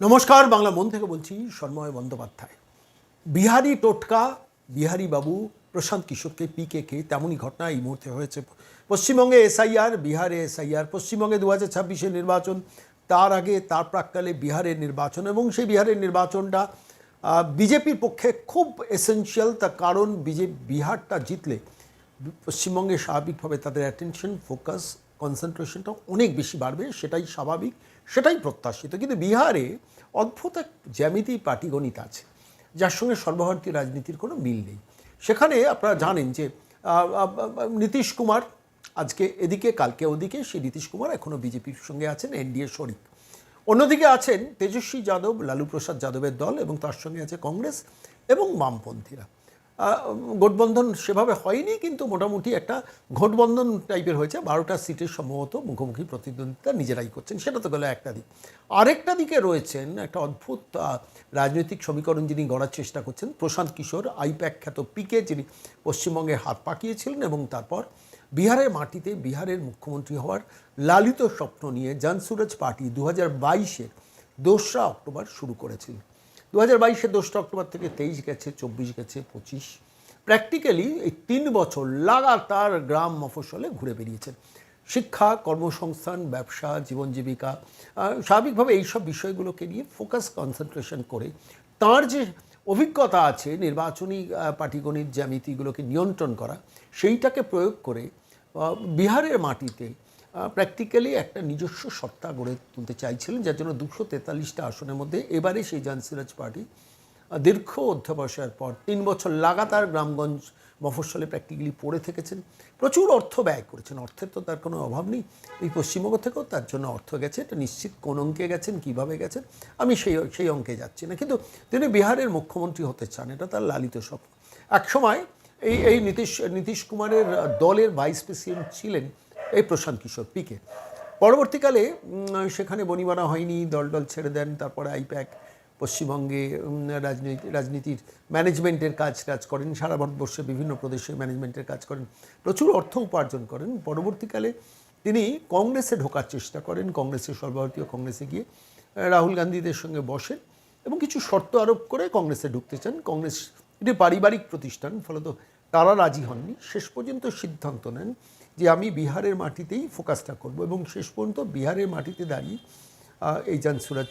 নমস্কার, বাংলা মন থেকে বলছি সন্ময় বন্দ্যোপাধ্যায়। বিহারি টোটকা বিহারি বাবু প্রশান্ত কিশোরকে পিকে কে তেমনই ঘটনা এই মুহূর্তে হয়েছে। পশ্চিমবঙ্গে এসআইআর, বিহারে এসআইআর, পশ্চিমবঙ্গে দু হাজার ছাব্বিশের নির্বাচন, তার আগে তার প্রাককালে বিহারের নির্বাচন এবং সেই বিহারের নির্বাচনটা বিজেপির পক্ষে খুব এসেনশিয়াল তার কারণ বিজে, বিহারটা জিতলে পশ্চিমবঙ্গে স্বাভাবিকভাবে তাদের অ্যাটেনশন ফোকাস কনসেন্ট্রেশনটা অনেক বেশি বাড়বে, সেটাই স্বাভাবিক। সেটাই প্রত্যাশিত। কিন্তু বিহারে অদ্ভুত এক জ্যামিতি পাটিগণিত আছে, যার সঙ্গে সর্বভারতীয় রাজনীতির কোনো মিল নেই। সেখানে আপনারা জানেন যে নীতিশ কুমার আজকে এদিকে, কালকে ওদিকে, সেই নীতিশ কুমার এখনও বিজেপির সঙ্গে আছেন, এনডিএ শরিক। অন্যদিকে আছেন তেজস্বী যাদব, লালু প্রসাদ যাদবের দল এবং তার সঙ্গে আছে কংগ্রেস এবং বামপন্থীরা। আহ, গঠবন্ধন সেভাবে হয়নি কিন্তু মোটামুটি একটা ঘোটবন্ধন টাইপের হয়েছে। বারোটা সিটের সম্ভবত মুখোমুখি প্রতিদ্বন্দ্বিতা নিজেরাই করছেন সেটা তো গেল একটা দিক। আরেকটা দিকে রয়েছেন একটা অদ্ভুত রাজনৈতিক সমীকরণ যিনি গড়ার চেষ্টা করছেন প্রশান্ত কিশোর আইপ্যাক খ্যাত পিকে যিনি পশ্চিমবঙ্গে হাত পাকিয়েছিলেন এবং তারপর বিহারের মাটিতে বিহারের মুখ্যমন্ত্রী হওয়ার লালিত স্বপ্ন নিয়ে জানসুরজ পার্টি দু হাজার বাইশের দোসরা অক্টোবর শুরু করেছিল। দু হাজার বাইশের দোসরা অক্টোবর থেকে তেইশ গেছে, চব্বিশ গেছে, পঁচিশ। প্র্যাকটিক্যালি এই তিন বছর লাগাতার গ্রাম মফসলে ঘুরে বেরিয়েছেন শিক্ষা, কর্মসংস্থান, ব্যবসা, জীবন জীবিকা স্বাভাবিকভাবে এইসব বিষয়গুলোকে নিয়ে ফোকাস কনসেন্ট্রেশন করে তার যে অভিজ্ঞতা আছে নির্বাচনী পাটিগণিত জ্যামিতিগুলোকে নিয়ন্ত্রণ করা, সেইটাকে প্রয়োগ করে বিহারের মাটিতে প্র্যাকটিক্যালি একটা নিজস্ব সত্তা গড়ে তুলতে চাইছিলেন, যার জন্য দুশো তেতাল্লিশটা আসনের মধ্যে এবারে সেই জানসিরাজ পার্টি দীর্ঘ অধ্যাবসায়ের পর তিন বছর লাগাতার গ্রামগঞ্জ মফস্বলে প্র্যাকটিক্যালি পড়ে থেকেছেন, প্রচুর অর্থ ব্যয় করেছেন, অর্থের তো তার কোনো অভাব নেই, এই পশ্চিমবঙ্গ থেকেও তার জন্য অর্থ গেছে, এটা নিশ্চিত কোন অঙ্কে গেছেন, কীভাবে গেছেন, আমি সেই সেই অঙ্কে যাচ্ছি না, কিন্তু তিনি বিহারের মুখ্যমন্ত্রী হতে চান, এটা তার লালিত স্বপ্ন। একসময় এই এই নীতিশ নীতিশ কুমারের দলের ভাইস প্রেসিডেন্ট ছিলেন এই প্রশান্ত কিশোর পিকে পরবর্তীকালে সেখানে বনিবানা হয়নি দল দল ছেড়ে দেন, তারপরে আইপ্যাক পশ্চিমবঙ্গে রাজনীতি, রাজনীতির ম্যানেজমেন্টের কাজ কাজ করেন, সারা ভারতবর্ষে বিভিন্ন প্রদেশে ম্যানেজমেন্টের কাজ করেন, প্রচুর অর্থ উপার্জন করেন। পরবর্তীকালে তিনি কংগ্রেসে ঢোকার চেষ্টা করেন, কংগ্রেসের সর্বভারতীয় কংগ্রেসে গিয়ে রাহুল গান্ধীদের সঙ্গে বসেন এবং কিছু শর্ত আরোপ করে কংগ্রেসে ঢুকতে চান। কংগ্রেস এটি পারিবারিক প্রতিষ্ঠান, ফলত তারা রাজি হননি। শেষ পর্যন্ত সিদ্ধান্ত নেন যে আমি বিহারের মাটিতেই ফোকাসটা করব এবং শেষ পর্যন্ত বিহারের মাটিতে দাঁড়িয়ে এই জানসুরাজ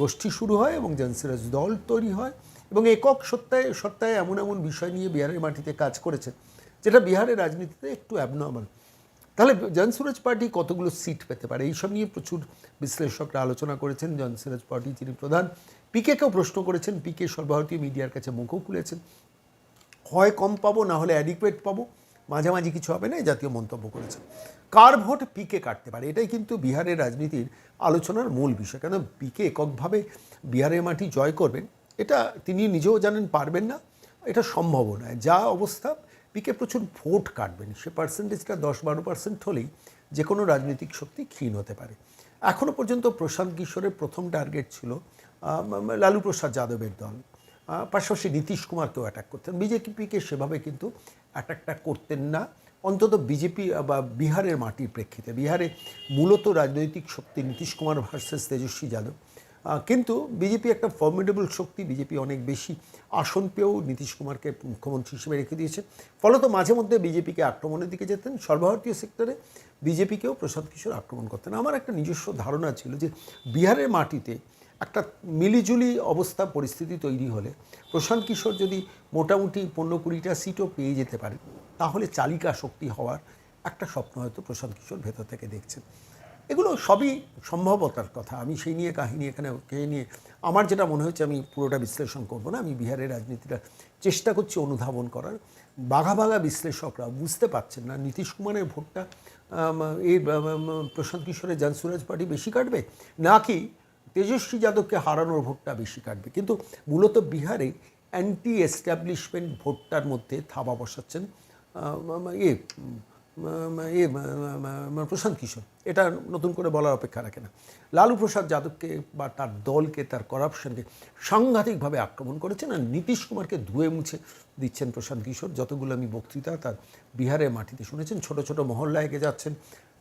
গোষ্ঠী শুরু হয় এবং জানসুরাজ দল তৈরি হয় এবং একক সত্তায় সত্তায় এমন এমন বিষয় নিয়ে বিহারের মাটিতে কাজ করেছে যেটা বিহারের রাজনীতিতে একটু অ্যাবনর্মাল তাহলে জনসুরাজ পার্টি কতগুলো সিট পেতে পারে? এইসব নিয়ে প্রচুর বিশ্লেষকরা আলোচনা করেছেন। জনসুরাজ পার্টি যিনি প্রধান পিকেকেও প্রশ্ন করেছেন পিকে সর্বভারতীয় মিডিয়ার কাছে মুখও খুলেছেন। হয় কম পাবো, না হলে অ্যাডিকুয়েট পাবো। মাঝামাঝি কিছু হবে না জাতীয় মন্তব্য করেছেন। কার ভোট পিকে কাটতে পারে? এটাই কিন্তু বিহারের রাজনীতির আলোচনার মূল বিষয়। কেন পিকে এককভাবে বিহারের মাটি জয় করবেন, এটা তিনি নিজেও জানেন, পারবেন না, এটা সম্ভব নয়। যা অবস্থা পিকে প্রচুর ভোট কাটবেন। সে পার্সেন্টেজটা দশ বারো পার্সেন্ট হলেই যে কোনো রাজনৈতিক শক্তি ক্ষীণ হতে পারে। এখনও পর্যন্ত প্রশান্ত কিশোরের প্রথম টার্গেট ছিল লালু প্রসাদ যাদবের দল। পাশাপাশি নীতিশ কুমারকেও অ্যাটাক করতেন। বিজেপিকে সেভাবে কিন্তু অ্যাটাকটা করতেন না। অন্তত বিজেপি বা বিহারের মাটির প্রেক্ষিতে। বিহারে মূলত রাজনৈতিক শক্তি নীতিশ কুমার ভার্সেস তেজস্বী যাদব। কিন্তু বিজেপি একটা ফর্মিডেবল শক্তি। বিজেপি অনেক বেশি আসন পেয়েও নীতিশ কুমারকে মুখ্যমন্ত্রী হিসেবে রেখে দিয়েছে। ফলত মাঝে মধ্যে বিজেপিকে আক্রমণের দিকে যেতেন। সর্বভারতীয় সেক্টরে বিজেপিকেও প্রসাদ কিশোর আক্রমণ করতেন। আমার একটা নিজস্ব ধারণা ছিল যে বিহারের মাটিতে একটা মিলিজুলি অবস্থা পরিস্থিতি তৈরি হলে প্রশান্ত কিশোর যদি মোটামুটি পনেরো কুড়িটা সিটও পেয়ে যেতে পারে, তাহলে চালিকা শক্তি হওয়ার একটা স্বপ্ন হয়তো প্রশান্ত কিশোর ভেতর থেকে দেখছেন। এগুলো সবই সম্ভবতার কথা। আমি সেই নিয়ে কাহিনী এখানে, কে নিয়ে, আমার যেটা মনে হচ্ছে আমি পুরোটা বিশ্লেষণ করব না। আমি বিহারের রাজনীতিটা চেষ্টা করছি অনুধাবন করার। বাঘা বাঘা বিশ্লেষকরা বুঝতে পারছেন না, নীতিশ কুমারের ভোটটা এই প্রশান্ত কিশোরের জানসুরাজ পার্টি বেশি কাটবে? নাকি তেজস্বী যাদবকে হারানোর ভোটটা বেশি কাটবে। কিন্তু মূলত বিহারে অ্যান্টি এস্টাবলিশমেন্ট ভোটটার মধ্যে থাবা বসাচ্ছেন ইয়ে উম, ইয়ে প্রশান্ত কিশোর। এটা নতুন করে বলার অপেক্ষা রাখে না। লালু প্রসাদ যাদবকে বা তার দলকে তার করাপশনকে সাংঘাতিকভাবে আক্রমণ করেছেন আর নীতিশ কুমারকে ধুয়ে মুছে দিচ্ছেন প্রশান্ত কিশোর। যতগুলো আমি বক্তৃতা তার বিহারের মাটিতে শুনেছেন ছোট ছোট মহল্লায় এগিয়ে যাচ্ছেন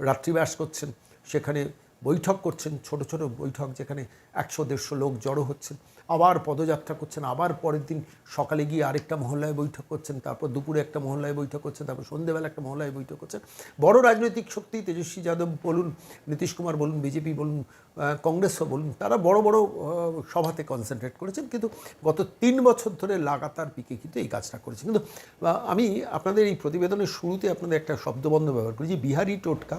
রাত্রিবাস করছেন সেখানে বৈঠক করছেন, ছোট ছোট বৈঠক যেখানে একশো, দেড়শো লোক জড়ো হচ্ছেন। আবার পদযাত্রা করছেন, আবার পরের দিন সকালে গিয়ে আরেকটা মহল্লায় বৈঠক করছেন, তারপর দুপুরে একটা মহল্লায় বৈঠক করছেন, তারপর সন্ধ্যেবেলা একটা মহল্লায় বৈঠক করছেন। বড় রাজনৈতিক শক্তি, তেজস্বী যাদব বলুন, নীতিশ কুমার বলুন, বিজেপি বলুন কংগ্রেসও বলুন, তারা বড় বড় সভাতে কনসেন্ট্রেট করেছেন। কিন্তু গত তিন বছর ধরে লাগাতার পিকে কিন্তু এই কাজটা করেছে। কিন্তু আমি আপনাদের এই প্রতিবেদনের শুরুতে আপনাদের একটা শব্দবন্ধ ব্যবহার করি যে বিহারি টোটকা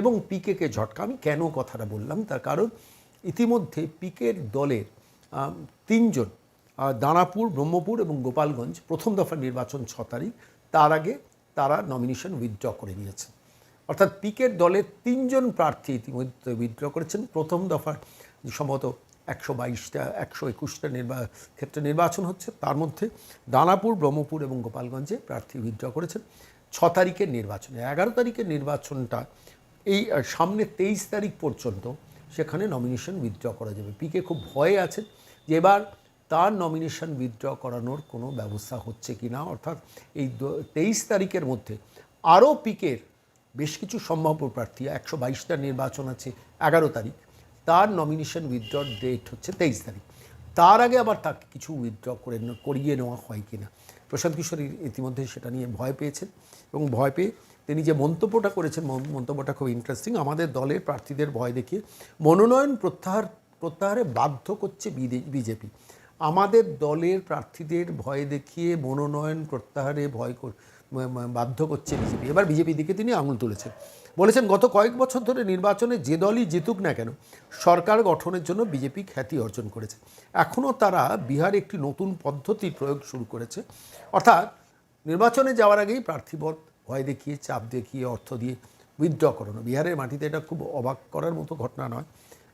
এবং পিকেকে ঝটকা। আমি কেন কথাটা বললাম? তার কারণ ইতিমধ্যে পিকের দলের তিনজন দানাপুর, ব্রহ্মপুর এবং গোপালগঞ্জ প্রথম দফার নির্বাচন ছ তারিখ, তার আগে তারা নমিনেশন উইথড্র করে নিয়েছেন অর্থাৎ পিকের দলের তিনজন প্রার্থী ইতিমধ্যে উইথড্র করেছেন। প্রথম দফার সম্ভবত একশো বাইশটা, একশো একুশটা নির্বা, ক্ষেত্রে নির্বাচন হচ্ছে। তার মধ্যে দানাপুর, ব্রহ্মপুর এবং গোপালগঞ্জে প্রার্থী উইথড্র করেছেন। ছ তারিখের নির্বাচনে, এগারো তারিখের নির্বাচনটা এই সামনে তেইশ তারিখ পর্যন্ত সেখানে নমিনেশন উইথড্র করা যাবে। পিকে খুব ভয়ে আছেন যে এবার তার নমিনেশন উইথড্র করানোর কোনো ব্যবস্থা হচ্ছে কি না। অর্থাৎ এই তেইশ তারিখের মধ্যে আরও পিকের বেশ কিছু সম্ভাব্য প্রার্থী, একশো বাইশটা নির্বাচন আছে এগারো তারিখ, তার নমিনেশন উইথড্রর ডেট হচ্ছে তেইশ তারিখ। তার আগে আবার তাকে কিছু উইথড্র করে করিয়ে নেওয়া হয় কিনা প্রশান্ত কিশোর ইতিমধ্যে সেটা নিয়ে ভয় পেয়েছেন এবং ভয় পেয়ে তিনি যে মন্তব্যটা করেছেন মন্তব্যটা খুব ইন্টারেস্টিং আমাদের দলের প্রার্থীদের ভয় দেখিয়ে মনোনয়ন প্রত্যাহার, প্রত্যাহারে বাধ্য করছে বিজেপি। আমাদের দলের প্রার্থীদের ভয় দেখিয়ে মনোনয়ন প্রত্যাহারে ভয় বাধ্য করছে বিজেপি। এবার বিজেপি দিকে তিনি আঙুল তুলেছেন। বলেছেন, গত কয়েক বছর ধরে নির্বাচনে যে দলই জিতুক না কেন, সরকার গঠনের জন্য বিজেপি খ্যাতি অর্জন করেছে। এখনও তারা বিহারে একটি নতুন পদ্ধতি প্রয়োগ শুরু করেছে। অর্থাৎ নির্বাচনে যাওয়ার আগেই প্রার্থীপদ ভয় দেখিয়ে, চাপ দেখিয়ে, অর্থ দিয়ে উইথড্র করানো। বিহারের মাটিতে এটা খুব অবাক করার মতো ঘটনা নয়।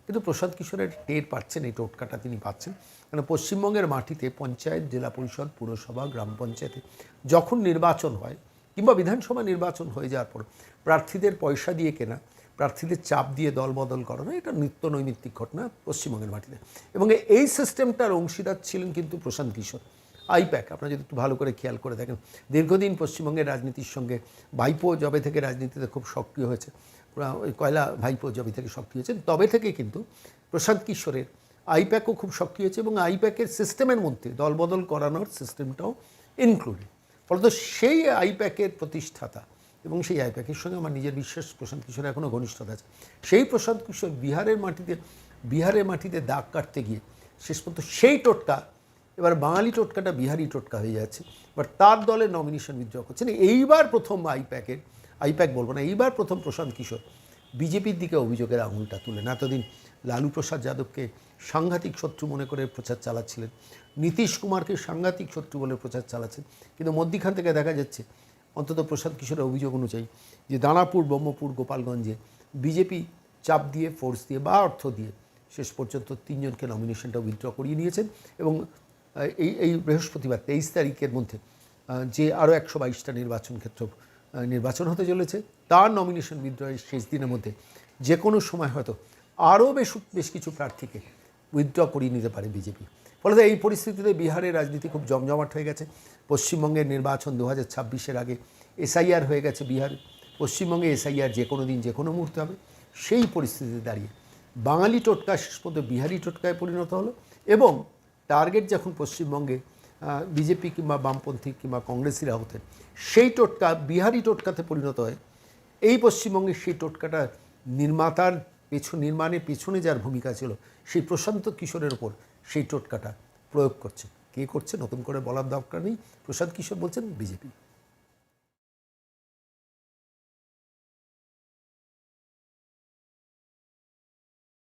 কিন্তু প্রসাদ কিশোরের টের পাচ্ছেন, এই টোটকাটা তিনি পাচ্ছেন। কারণ পশ্চিমবঙ্গের মাটিতে পঞ্চায়েত, জেলা পরিষদ, পুরসভা, গ্রাম পঞ্চায়েতে যখন নির্বাচন হয় কিংবা বিধানসভা নির্বাচন হয়ে যাওয়ার পর প্রার্থীদের পয়সা দিয়ে কেনা, প্রার্থীদের চাপ দিয়ে দল বদল করানো, এটা নিত্য নৈমিত্তিক ঘটনা পশ্চিমবঙ্গের মাটিতে। এবং এই সিস্টেমটার অংশীদার ছিলেন কিন্তু প্রশান্ত কিশোর। আইপ্যাক, আপনারা যদি একটু ভালো করে খেয়াল করে দেখেন, দীর্ঘদিন পশ্চিমবঙ্গের রাজনীতির সঙ্গে ভাইপো জবে থেকে রাজনীতিতে খুব সক্রিয় হয়েছে। কয়লা ভাইপো জবে থেকে সক্রিয় হয়েছে। তবে থেকে কিন্তু প্রশান্ত কিশোরের আইপ্যাকও খুব সক্রিয় হয়েছে এবং আইপ্যাকের সিস্টেমের মধ্যে দলবদল করানোর সিস্টেমটাও ইনক্লুডেড ফলত সেই আইপ্যাকের প্রতিষ্ঠাতা এবং সেই আইপ্যাকের সঙ্গে আমার নিজের বিশ্বাস, প্রশান্ত কিশোর এখনও ঘনিষ্ঠতা আছে। সেই প্রশান্ত কিশোর বিহারের মাটিতে বিহারের মাটিতে দাগ কাটতে গিয়ে শেষ পর্যন্ত সেই টোটকা এবার বাঙালি টোটকাটা বিহারি টোটকা হয়ে যাচ্ছে, এবার তার দলের নমিনেশন উইথড্র করছেন এইবার প্রথম আইপ্যাকের আইপ্যাক বলব না, এইবার প্রথম প্রশান্ত কিশোর বিজেপির দিকে অভিযোগের আঙুলটা তুলেন এতদিন লালু প্রসাদ যাদবকে সাংঘাতিক শত্রু মনে করে প্রচার চালাচ্ছিলেন, নীতিশ কুমারকে সাংঘাতিক শত্রু বলে প্রচার চালাচ্ছেন, কিন্তু মধ্যিখান থেকে দেখা যাচ্ছে অন্তত প্রশান্ত কিশোরের অভিযোগ অনুযায়ী যে দানাপুর, ব্রহ্মপুর, গোপালগঞ্জে বিজেপি চাপ দিয়ে ফোর্স দিয়ে বা অর্থ দিয়ে শেষ পর্যন্ত তিনজনকে নমিনেশনটা উইথড্র করিয়ে নিয়েছেন এবং এই এই বৃহস্পতিবার তেইশ তারিখের মধ্যে যে আরও একশো বাইশটা নির্বাচন ক্ষেত্র নির্বাচন হতে চলেছে, তার নমিনেশন বিদ্রোহের শেষ দিনের মধ্যে যে কোনো সময় হয়তো আরও বেশ বেশ কিছু প্রার্থীকে উইথড্র করিয়ে নিতে পারে বিজেপি। ফলে এই পরিস্থিতিতে বিহারের রাজনীতি খুব জমজমাট হয়ে গেছে। পশ্চিমবঙ্গের নির্বাচন দু হাজার ছাব্বিশের আগে এসআইআর হয়ে গেছে বিহারে। পশ্চিমবঙ্গে এসআইআর যে কোনো দিন, যে কোনো মুহূর্তে হবে। সেই পরিস্থিতিতে দাঁড়িয়ে বাঙালি টোটকা, শেষ পর্যন্ত বিহারি টোটকায় পরিণত হলো এবং টার্গেট যখন পশ্চিমবঙ্গে বিজেপি কিংবা বামপন্থী কিংবা কংগ্রেসিরা হতেন, সেই টোটকা, বিহারি টোটকাতে পরিণত হয়। এই পশ্চিমবঙ্গে সেই টোটকাটা নির্মাতার পিছু, নির্মাণের পেছনে যার ভূমিকা ছিল, সেই প্রশান্ত কিশোরের ওপর সেই টোটকাটা প্রয়োগ করছে। কে করছে? নতুন করে বলার দরকার নেই। প্রশান্ত কিশোর বলছেন বিজেপি।